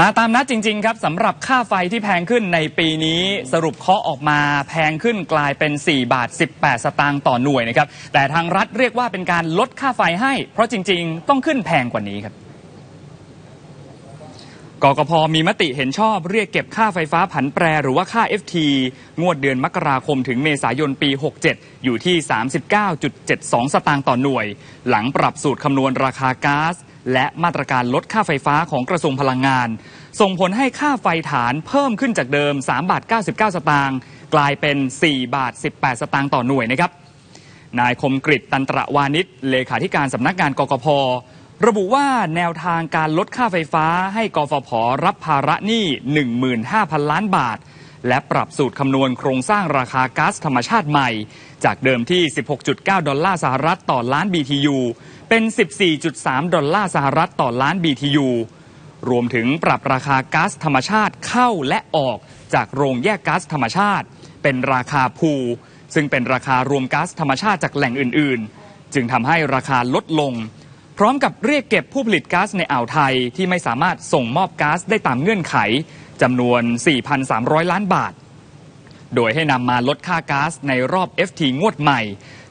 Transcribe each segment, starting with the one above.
มาตามนัดจริง ๆ ครับสำหรับค่าไฟที่แพงขึ้นในปีนี้สรุปเคาะออกมาแพงขึ้นกลายเป็น 4 บาท 18 สตางค์ต่อหน่วยนะครับ แต่ทางรัฐเรียกว่าเป็นการลดค่าไฟให้ เพราะจริง ๆ ต้องขึ้นแพงกว่านี้ครับ กกพมีมติเห็นชอบเรียกเก็บค่าไฟฟ้าผันแปรหรือว่าค่า FT งวดเดือนมกราคมถึงเมษายนปี 67 อยู่ที่ 39.72 สตางค์ต่อหน่วย หลังปรับสูตรคำนวณราคาก๊าซและมาตรการลดค่าไฟฟ้าของกระทรวงพลังงาน ส่งผลให้ค่าไฟฐานเพิ่มขึ้นจากเดิม 3 บาท 99 สตางค์กลายเป็น 4 บาท 18 สตางค์ต่อหน่วยนะครับนายคมกริตตันตระวานิชเลขาธิการสำนักงานกกพ ระบุว่าแนวทางการลดค่าไฟฟ้าให้กฟผ รับภาระหนี้ 15,000 ล้านบาท และปรับสูตรคำนวณโครงสร้างราคาก๊าซธรรมชาติใหม่ จากเดิมที่ 16.9 ดอลลาร์สหรัฐต่อล้าน BTU เป็น 14.3 ดอลลาร์สหรัฐต่อล้าน BTU รวมถึงปรับราคาก๊าซธรรมชาติเข้าและออกจากโรงแยกก๊าซธรรมชาติ เป็นราคาพูซึ่งเป็นราคารวมก๊าซธรรมชาติจากแหล่งอื่น ๆ จึงทำให้ราคาลดลง พร้อมกับเรียกเก็บผู้ผลิตก๊าซในอ่าวไทยที่ไม่สามารถส่งมอบก๊าซได้ตามเงื่อนไขจำนวน 4,300 ล้านบาท โดยให้นำมาลดค่าก๊าซในรอบ FT งวดใหม่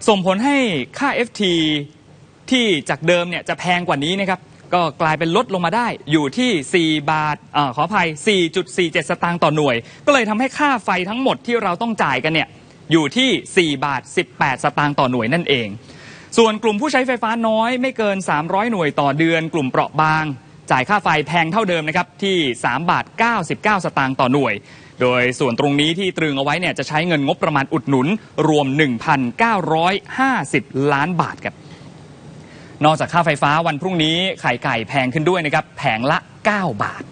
ส่งผลให้ค่า FT ที่จากเดิมเนี่ยจะแพงกว่านี้นะครับ ก็กลายเป็นลดลงมาได้อยู่ที่ 4 บาทอขออภัย 4.47 สตางค์ต่อหน่วย ก็เลยทำให้ค่าไฟทั้งหมดที่เราต้องจ่ายกันเนี่ยอยู่ที่ 4 บาท 18 สตางค์ต่อหน่วยนั่นเอง ส่วนกลุ่มผู้ใช้ไฟฟ้าน้อยไม่เกิน 300 หน่วยต่อเดือน กลุ่มเปราะบาง จ่ายค่าไฟแพงเท่าเดิมนะครับที่ 3 บาท 99 สตางค์ต่อหน่วย โดยส่วนตรงนี้ที่ตรึงเอาไว้เนี่ยจะใช้เงินงบประมาณอุดหนุนรวม 1,950 ล้านบาทครับนอกจากค่าไฟฟ้าวันพรุ่งนี้ไข่ไก่แพงขึ้นด้วยนะครับแผงละ 9 บาท